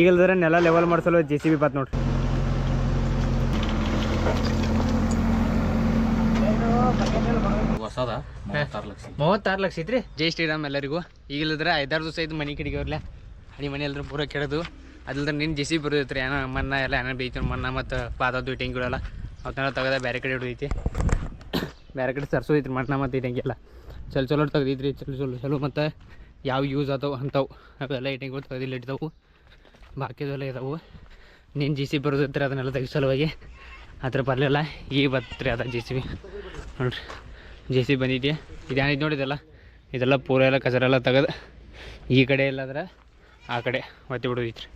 ಈಗ ಇಲ್ದ್ರೆ ನೆಲ ಲೆವೆಲ್ ಮಾಡಿಸಲು ಜೆ ಸಿ ಬಿ ಬಾತ್ ನೋಡ್ರಿ. ಮೂವತ್ತಾರು ಲಕ್ಷ. ಐತ್ರಿ? ಜೈ ಶ್ರೀರಾಮ್ ಎಲ್ಲರಿಗೂ. ಈಗಿಲ್ಲದ್ರೆ ಐದಾರು ದಿವಸ ಐದು ಮನೆ ಕಡೆಗೆ ಅವ್ರಲ್ಲ ಹಳಿ ಮನೆ ಎಲ್ಲರೂ ಪೂರ ಕೆಡದು. ಅದಿಲ್ಲದ್ರೆ ನಿನ್ನ ಜೆ ಸಿ ಬಿ ಬರೋದೈತ್ರಿ ಏನೋ ಮನ್ನ ಎಲ್ಲ ಏನೋ ಬೈತು ಮನ್ನ ಮತ್ತು ಪಾದದ್ದು ಇಟ್ಟಂಗಿಗಳಲ್ಲ ಅವತ್ತೆಲ್ಲ ತೆಗೆದ ಬೇರೆ ಕಡೆ ಹಿಡಿದೈತಿ ಬೇರೆ ಕಡೆ ಸರ್ಸೋದೈತ್ರಿ ಮಣ್ಣ ಮತ್ತು ಇಟ್ಟಂಗೆಲ್ಲ ಚಲೋ ಚಲೋ ತೆಗ್ದೈತ್ರಿ ಚಲೋ ಚಲೋ ಚಲೋ ಮತ್ತು ಯಾವ ಯೂಸ್ ಆತವು ಅಂಥವು ಅವೆಲ್ಲ ಇಟ್ಟಂಗಿಗಳು ತೆಗೆದಿಲ್ಲ ಇಡ್ತಾವು. ಬಾಕಿದೆಲ್ಲ ಇದಾವೆ. ನೀನು ಜಿ ಸಿ ಬಿ ಬರೋದೈತ್ರಿ ಅದನ್ನೆಲ್ಲ ತೆಗಿ ಸಲುವಾಗಿ. ಅದ್ರ ಬರಲಿಲ್ಲ. ಈಗ ಬರ್ತರಿ ಅದ ಜೆ ಸಿ ಬಿ. ನೋಡ್ರಿ. ಜೆ ಸಿ ಬಂದಿದೆ ಇದೇನಿದೆ ನೋಡಿದೆಲ್ಲ ಇದೆಲ್ಲ ಪೂರ ಎಲ್ಲ ಕಸರ ಎಲ್ಲ ತೆಗೆದು ಈ ಕಡೆ ಇಲ್ಲಾದ್ರೆ ಆ ಕಡೆ ಒತ್ತಿ ಬಿಡೋದಿತ್ತು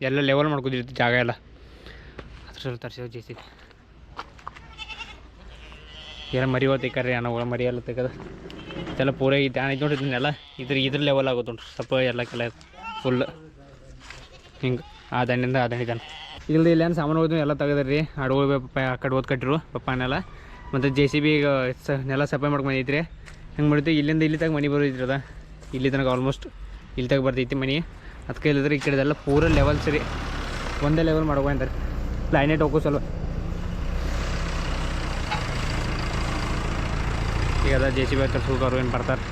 ಎಲ್ಲ ಲೆವೆಲ್ ಮಾಡ್ಕೋದಿತ್ತು ಜಾಗ ಎಲ್ಲ. ಅದ್ರ ಸ್ವಲ್ಪ ತರಿಸೋ ಜೆ ಸಿ ಏನೋ ಮರಿ ಹೋಗ್ತಿಕ್ಕಾರ್ರಿ ಅನ್ನೋ ಮರಿ ಎಲ್ಲ ತೆಗೆದು. ಇದೆಲ್ಲ ಪೂರ ಇದ್ದಾನಿದ್ದು ನೋಡಿದ್ನೆಲ್ಲ? ಇದ್ರ ಇದ್ರ ಲೆವೆಲ್ ಆಗೋದು ನೋಡ್ರಿ. ಸ್ವಲ್ಪ ಎಲ್ಲ ಕೆಲ ಫುಲ್ ಹಿಂಗೆ, ಆ ದಂಡಿಂದ ಆ ದಂಡಿದ್ದಾನೆ ಇಲ್ಲಿ ಇಲ್ಲೇನು ಸಾಮಾನು ಹೋದ್ರು ಎಲ್ಲ ತೆಗೆದ್ರಿ. ಅಡುಗೆ ಪಪ್ಪ, ಆ ಕಡೆ ಓದ್ ಕಟ್ಟಿರು, ಪಪ್ಪನೆಲ್ಲ. ಮತ್ತು ಜೆ ಸಿ ಬಿ ಈಗ ಸ, ನೆಲ ಸಫಾಯಿ ಮಾಡ್ಕೊಂಡು ಹಿಂಗೆ ಹೆಂಗೆ ಮಾಡಿದ್ವಿ? ಇಲ್ಲಿಂದ ಇಲ್ಲಿ ತಗ ಮನೆ ಬರೋದಿತ್ರಿ ಅದ. ಇಲ್ಲಿ ತನಕ ಆಲ್ಮೋಸ್ಟ್ ಇಲ್ಲಿ ತಗ ಬರ್ತೈತಿ ಮನೆ. ಅದಕ್ಕೆ ಇಲ್ಲದ್ರೆ ಈ ಕಡೆದೆಲ್ಲ ಪೂರ ಲೆವೆಲ್ ಸರಿ ಒಂದೇ ಲೆವೆಲ್ ಮಾಡ್ಕೊ ಅಂತಾರೆ ಪ್ಲಾನೆಟ್ ಹೋಗೋ ಸಲ ಈಗ ಅದ ಜೆ ಸಿ ಬಿ ಕರ್ಸ್ಬೇಕು ಅವ್ರು ಏನು ಬರ್ತಾರೆ.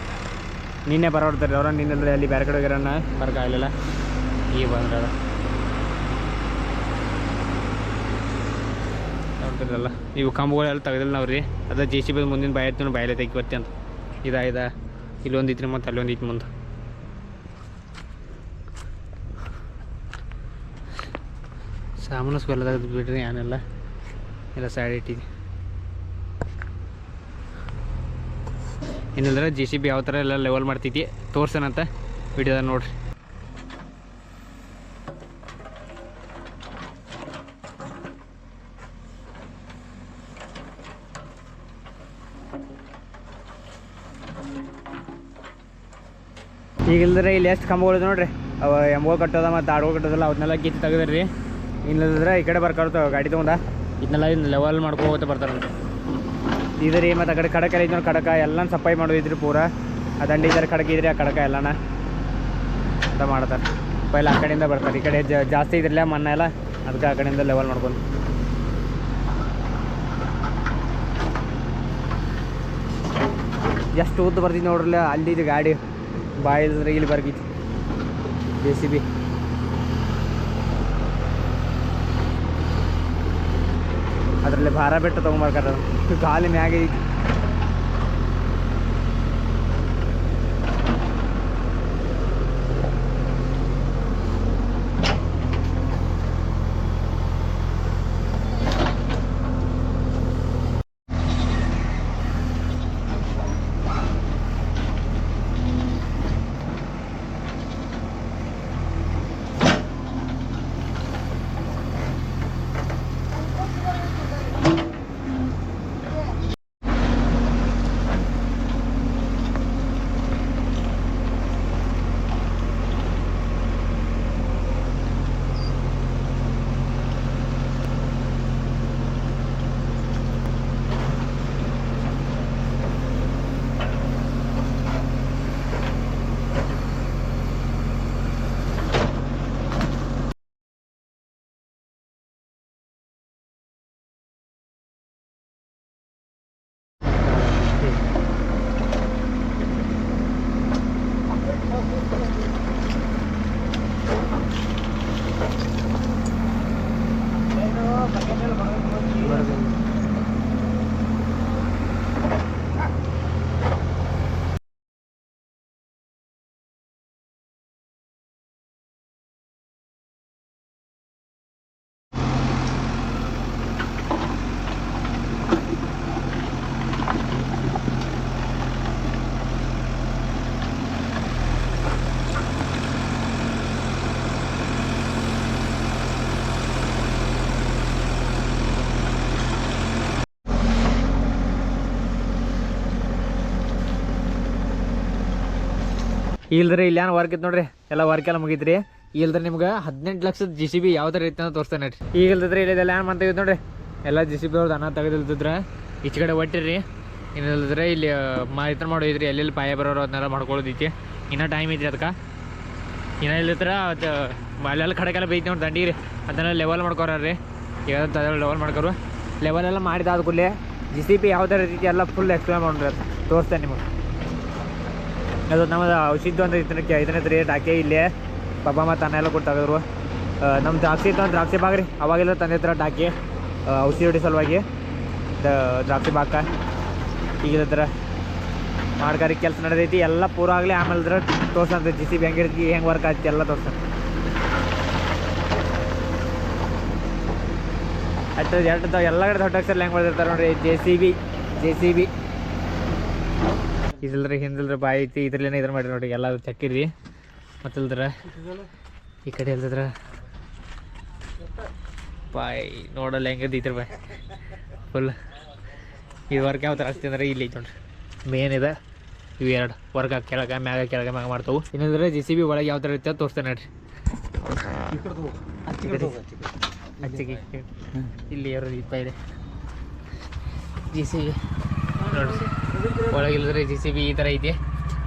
ನಿನ್ನೆ ಬರೋಡ್ತಾರೆ ಅವ್ರ ನಿನ್ನೆ ಅಲ್ಲಿ ಬೇರೆ ಕಡೆ ಹೋಗಿರೋಣ ಬರೋಕ್ಕಾಗಲಿಲ್ಲ ಈಗ ಬಂದ್ರಲ್ಲ ನೋಡ್ತಿರಲ್ಲ ಇವು ಕಂಬಗಳೆಲ್ಲ ತೆಗೆದಿಲ್ಲ ನಾವು ರೀ ಅದ ಜೆ ಸಿ ಬಿ ಮುಂದಿನ ಬಾಯ್ ಆಯ್ತು ಬಾಯಲ್ಲೇ ತೆಗಿ ಬರ್ತಿ ಅಂತ. ಇದಾ, ಇದ. ಇಲ್ಲೊಂದು ಮತ್ತೆ ಮತ್ತು ಅಲ್ಲೊಂದು ಮುಂದೆ. ಸಾಮಾನು ಸ್ವೆಲ್ಲ ಬಿಡ್ರಿ ಏನೆಲ್ಲ ಎಲ್ಲ ಸೈಡ್ ಇಟ್ಟಿದ್ವಿ. ಏನಂದ್ರೆ ಜೆ ಸಿ ಬಿ ಯಾವ ಥರ ಎಲ್ಲ ಲೆವೆಲ್ ಮಾಡ್ತೈತಿ ತೋರ್ಸನಂತ ವಿಡಿಯೋದ ನೋಡ್ರಿ. ಈಗ ಇಲ್ದ್ರೆ ಇಲ್ಲಿ ಎಷ್ಟು ಕಂಬಗಳು ನೋಡ್ರಿ? ಅವ ಎಂಬೋ ಕಟ್ಟೋದ ಮತ್ತು ಆಡೋ ಕಟ್ಟೋದಲ್ಲ ಅವನ್ನೆಲ್ಲ ಕಿತ್ತು ತೆಗೆದ್ರಿ ಇಲ್ಲದ್ರೆ ಈ ಕಡೆ ಬರ್ಕೊಳ್ತಾವ ಗಾಡಿ ತೊಗೊಂಡ. ಇದನ್ನೆಲ್ಲ ಲೆವೆಲ್ ಮಾಡ್ಕೋತ ಬರ್ತಾರಂತ ಇದ್ರಿ ಮತ್ತು ಆ ಕಡೆ ಕಡಕ ಐತಿ ನೋಡಿ ಕಡಕ ಎಲ್ಲ ಸಪ್ಲೈ ಮಾಡೋದಿದ್ರಿ ಪೂರ. ಆ ದಂಡಿ ಇದ್ದಾರೆ ಕಡಕ ಇದ್ರಿ ಆ ಕಡಕ ಎಲ್ಲನ ಅಂತ ಮಾಡ್ತಾರೆ. ಪೈಲ ಆ ಕಡೆಯಿಂದ ಬರ್ತಾರೆ. ಈ ಕಡೆ ಜ- ಜಾಸ್ತಿ ಇದ್ರಲ್ಲ ಮಣ್ಣ ಎಲ್ಲ ಅದಕ್ಕೆ ಆ ಕಡೆಯಿಂದ ಲೆವೆಲ್ ಮಾಡ್ಕೊಂಡು. ಎಷ್ಟು ಉದ್ದು ಬರ್ತೀನಿ ನೋಡ್ರಲ್ಲ ಅಲ್ಲಿ ಇದು ಗಾಡಿ. ಬಾಯಿದ್ರೆ ಇಲ್ಲಿ ಬರ್ಗಿತ್ತು ಜೆ ಸಿ ಬಿ ಅದರಲ್ಲಿ ಭಾರ ಬೆಟ್ಟ ತೊಗೊಂಬರ್ಕಾರ ಗಾಲಿ ಮ್ಯಾಗೆ ಐತಿ ಇಲ್ದ್ರಿ ಇಲ್ಲಿ ಏನು ವರ್ಕ್ ಇತ್ತು ನೋಡ್ರಿ? ಎಲ್ಲ ವರ್ಕ್ ಎಲ್ಲ ಮುಗಿತ್ರಿ. ಇಲ್ದ್ರೆ ನಿಮ್ಗೆ ಹದಿನೆಂಟು ಲಕ್ಷದ ಜಿ ಸಿ ಬಿ ಯಾವ ಥರ ಇತ್ತು ಅಂತ ತೋರಿಸ್ತಾನೆ ರೀ ಈಗ ಇಲ್ದಿದ್ರೆ ಇಲ್ಲಿದೆಲ್ಲ ಏನು ಮಾಡ್ತಾ ನೋಡ್ರಿ? ಎಲ್ಲ ಜಿ ಸಿ ಬಿ ಅವ್ರದ್ದು ಅನ್ನ ತೆಗೆದಿಲ್ದಿದ್ರೆ ಈಚೆ ಕಡೆ ಒಟ್ಟಿರಿ. ಇನ್ನಿಲ್ದಿದ್ರೆ ಇಲ್ಲಿ ಮಾ ಇತರ ಮಾಡೋದ್ರಿ ಎಲ್ಲೆಲ್ಲಿ ಪಾಯ ಬರೋರು ಅದನ್ನೆಲ್ಲ ಮಾಡ್ಕೊಳ್ಳೋದೈತಿ ಇನ್ನೂ ಟೈಮ್ ಐತ್ರಿ ಅದಕ್ಕೆ ಇನ್ನೂ ಇಲ್ಲತ್ರ ಅದು, ಅಲ್ಲೆಲ್ಲ ಕಡೆಗೆಲ್ಲ ಬೈತಿ ನೋಡಿ ದಂಡಿ ರೀ. ಅದನ್ನೆಲ್ಲ ಲೆವೆಲ್ ಮಾಡ್ಕೊರ್ರಿ ಈಗ ಲೆವೆಲ್ ಮಾಡ್ಕೊರು. ಲೆವೆಲ್ ಎಲ್ಲ ಮಾಡಿದಾದ ಕೂಡಲೇ ಜಿ ಸಿ ಬಿ ಯಾವ ಥರ ರೀತಿ ಎಲ್ಲ ಫುಲ್ ಎಕ್ಸ್ಪ್ಲೇನ್ ಮಾಡಿ ತೋರಿಸ್ತೇನೆ ನಿಮಗೆ. ಅದು ನಮ್ಮದು ಔಷಧಿ ಒಂದು ಇದಕ್ಕೆ ಇದನ್ನ ರೇಟ್ ಹಾಕೇ ಇಲ್ಲೇ ಪಾಪ ಮತ್ತು ಅನ್ನ ಎಲ್ಲ ಕೊಟ್ಟಾಗದ್ರು ನಮ್ಮ ದ್ರಾಕ್ಷಿ ಇತ್ತು ಒಂದು ದ್ರಾಕ್ಷಿ ಬಾಗ್ರಿ. ಅವಾಗೆಲ್ಲ ತಂದೆ ಹತ್ರ ಡಾಕಿ ಆ, ಔಷಧಿ ಹೊಡಿ ಸಲುವಾಗಿ ದ್ರಾಕ್ಷಿ ಬಾಕ. ಈಗ ಹತ್ರ ಮಾಡ್ಕಾರಿ ಕೆಲಸ ನಡೆದೈತಿ ಎಲ್ಲ ಪೂರ ಆಗಲಿ ಆಮೇಲೆ ತೋರ್ಸಂತ. ಜಿ ಸಿ ಬಿ ಹೆಂಗಿರ್ತಿ ಹೆಂಗೆ ವರ್ಕ್ ಆಗ್ತಿ ಎಲ್ಲ ತೋರ್ಸ ಆಯ್ತು ಎರಡು ಎಲ್ಲ ಕಡೆ ದೊಡ್ಡ ಅಕ್ಷರ ಹೆಂಗೆ ಬರ್ದಿರ್ತಾರೆ ನೋಡ್ರಿ J C B J C B ಇದಿಲ್ರಿ ಹಿಂದಿಲ್ರಿ ಬಾಯಿ ಐತಿ. ಇದ್ರಲ್ಲೇನೆ ಇದ್ರ ಮಾಡಿ ನೋಡಿ ಎಲ್ಲ ಚಕ್ಕಿರಿ. ಮತ್ತಿಲ್ದ್ರ ಈ ಕಡೆ ಇಲ್ದ್ರ ಬಾಯಿ ನೋಡಲ್ಲ ಹೆಂಗದ ಇದ್ರ ಬಾಯ್. ಫುಲ್ ಇದು ವರ್ಕ್ ಯಾವ ಥರ ಆಗ್ತದೆ ಅಂದ್ರೆ ಇಲ್ಲಿ ಐತೆ ನೋಡ್ರಿ. ಮೇನ್ ಇದೆ. ಇವು ಎರಡು. ವರ್ಗ ಕೆಳಗೆ ಮ್ಯಾಗ ಕೆಳಗೆ ಮ್ಯಾಗ ಮಾಡ್ತಾವು. ಇನ್ನಂದ್ರೆ ಜೆ ಸಿ ಬಿ ಒಳಗೆ ಯಾವ ಥರ ಇರ್ತದೆ ತೋರಿಸ್ತೇನೆ ನೋಡ್ರಿ. ಅಚ್ಚಿಗೆ ಇಲ್ಲಿ ಎರಡು ದೀಪ ಇದೆ. ಜಿ ಸಿ ಬಿ ನೋಡ್ರಿ. ಒಳಗೆ ಇಲ್ಲದ್ರಿ ಜಿ ಸಿ ಬಿ ಈ ಥರ ಐತಿ.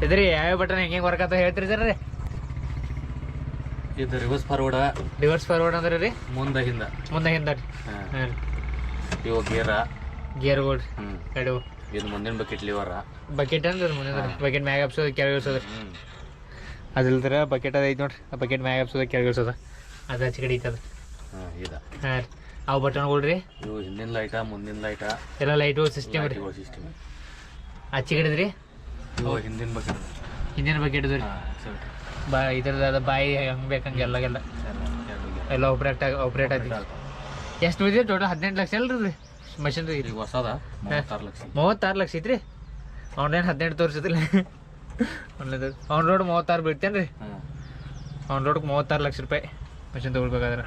ಇದ್ರಿ ಯಾವ ಬಟನ್ ಹೆಂಗೆ ವರ್ಕ್ ಆತ ಹೇಳ್ತೀರಿ ಸರ್ ರೀ ಇದು ರಿವರ್ಸ್ ಫಾರ್ವರ್ಡ್ ರಿವರ್ಸ್ ಫಾರ್ವರ್ಡ್ ಅಂದ್ರೆ ರೀ? ಮುಂದೆ ಹಿಂದ. ಮುಂದೆ ಹಿಂದೆ ರೀ. ಹಾಂ. ಇವು ಗೇರ ಗೇರ್ಗಳು ಎರಡು. ಇದು ಮುಂದಿನ ಬಕೆಟ್ ಲಿವರ ಬಕೆಟ್ ಅಂದ್ರೆ ಮುಂದೆ ಬಕೆಟ್ ಮ್ಯಾಗ ಹಬ್ಸೋದು ಕೆಳಗೆ ಇಳ್ಸೋದು ಅದಿಲ್ದ್ರ ಬಕೆಟ್ ಅದು ಐತಿ ನೋಡ್ರಿ. ಬಕೆಟ್ ಮ್ಯಾಗ ಹಬ್ಸೋದು ಕೆಳಗೆ ಇಳ್ಸೋದು. ಅದು ಹಚ್ಚ ಕಡೆ ಐತದ ಅದು. ಹಾಂ ಇದ. ಹಾಂ ರೀ. ಅವು ಬಟನ್ಗಳು ರೀ. ಇವು ಹಿಂದಿನ ಲೈಟ ಮುಂದಿನ ಲೈಟ ಎಲ್ಲ ಲೈಟು ಸಿಸ್ಟಮ್ ರೀ. ಸಿಸ್ಟಮ್ ಆಚೆ ಹಿಡಿದ್ರಿ? ಹಿಂದಿನ ಬಗ್ಗೆ ಹಿಂದಿನ ಬಗ್ಗೆ ರೀ ಹಾಂ ಬಾ ಇದ್ರದ್ದು ಬಾಯಿ ಹಂಗೆ ಬೇಕಂಗೆ ಎಲ್ಲಗೆಲ್ಲ. ಎಲ್ಲ ಆಪ್ರೇಟ್ ಆಗಿ ಆಪ್ರೇಟ್ ಆಗಿ. ಎಷ್ಟು ಉಳಿದಿದೆ ಟೋಟಲ್ ಹದಿನೆಂಟು ಲಕ್ಷ ಅಲ್ರಿ ಮಷಿನ್ ರೀ ಈಗ ಹೊಸದ? ಮೂವತ್ತಾರು ಲಕ್ಷ. ಮೂವತ್ತಾರು ಲಕ್ಷ ಐತ್ರಿ? ಆನ್ಲೈನ್ ಹದಿನೆಂಟು ತೋರಿಸಿದ್ರಿ ಆನ್ಲೈನ್ ಆನ್ ರೋಡ್ ಮೂವತ್ತಾರು ಬೀಳ್ತೇನೆ ರೀ ಆನ್ ರೋಡ್ಗೆ ಮೂವತ್ತಾರು ಲಕ್ಷ ರೂಪಾಯಿ ಮಷಿನ್ ತೊಗೊಳ್ಬೇಕಾದ್ರೆ.